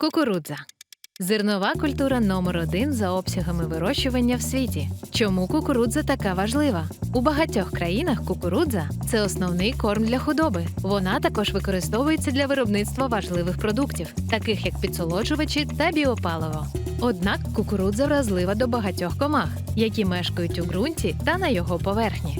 Кукурудза. Зернова культура номер один за обсягами вирощування в світі. Чому кукурудза така важлива? У багатьох країнах кукурудза це основний корм для худоби. Вона також використовується для виробництва важливих продуктів, таких як підсолоджувачі та біопаливо. Однак кукурудза вразлива до багатьох комах, які мешкають у ґрунті та на його поверхні.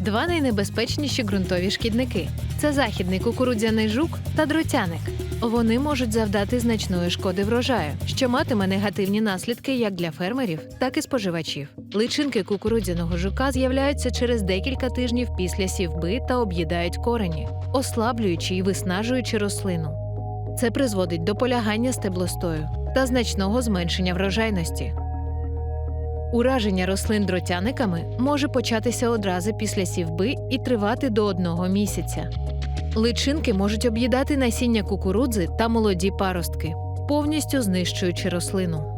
Два найнебезпечніші ґрунтові шкідники це західний кукурудзяний жук та дротяник. Вони можуть завдати значної шкоди врожаю, що матиме негативні наслідки як для фермерів, так і споживачів. Личинки кукурудзяного жука з'являються через декілька тижнів після сівби та об'їдають корені, ослаблюючи і виснажуючи рослину. Це призводить до полягання стеблостою та значного зменшення врожайності. Ураження рослин дротяниками може початися одразу після сівби і тривати до одного місяця. Личинки можуть об'їдати насіння кукурудзи та молоді паростки, повністю знищуючи рослину.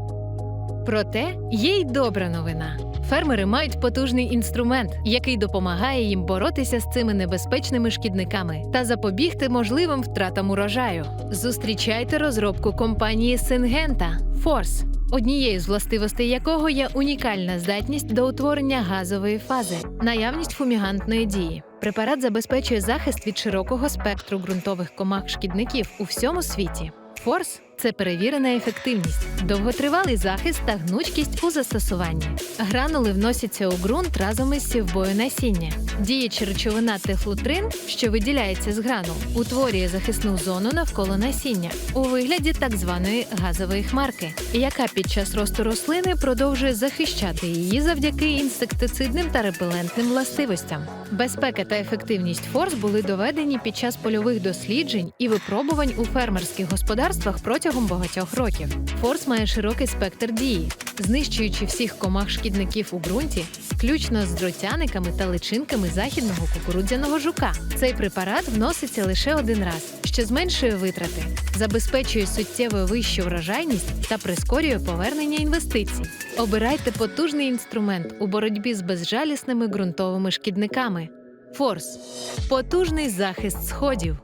Проте є й добра новина. Фермери мають потужний інструмент, який допомагає їм боротися з цими небезпечними шкідниками та запобігти можливим втратам урожаю. Зустрічайте розробку компанії Сингента Форс, однією з властивостей якого є унікальна здатність до утворення газової фази, наявність фумігантної дії. Препарат забезпечує захист від широкого спектру ґрунтових комах шкідників у всьому світі. Форс це перевірена ефективність, довготривалий захист та гнучкість у застосуванні. Гранули вносяться у ґрунт разом із сівбою насіння. Діюча речовина тефлутрин, що виділяється з гранул, утворює захисну зону навколо насіння у вигляді так званої газової хмарки, яка під час росту рослини продовжує захищати її завдяки інсектицидним та репелентним властивостям. Безпека та ефективність форс були доведені під час польових досліджень і випробувань у фермерських господарствах протягом багатьох років. Форс має широкий спектр дії, знищуючи всіх комах шкідників у ґрунті, включно з дротяниками та личинками західного кукурудзяного жука. Цей препарат вноситься лише один раз, що зменшує витрати, забезпечує суттєво вищу врожайність та прискорює повернення інвестицій. Обирайте потужний інструмент у боротьбі з безжалісними ґрунтовими шкідниками. Форс потужний захист сходів.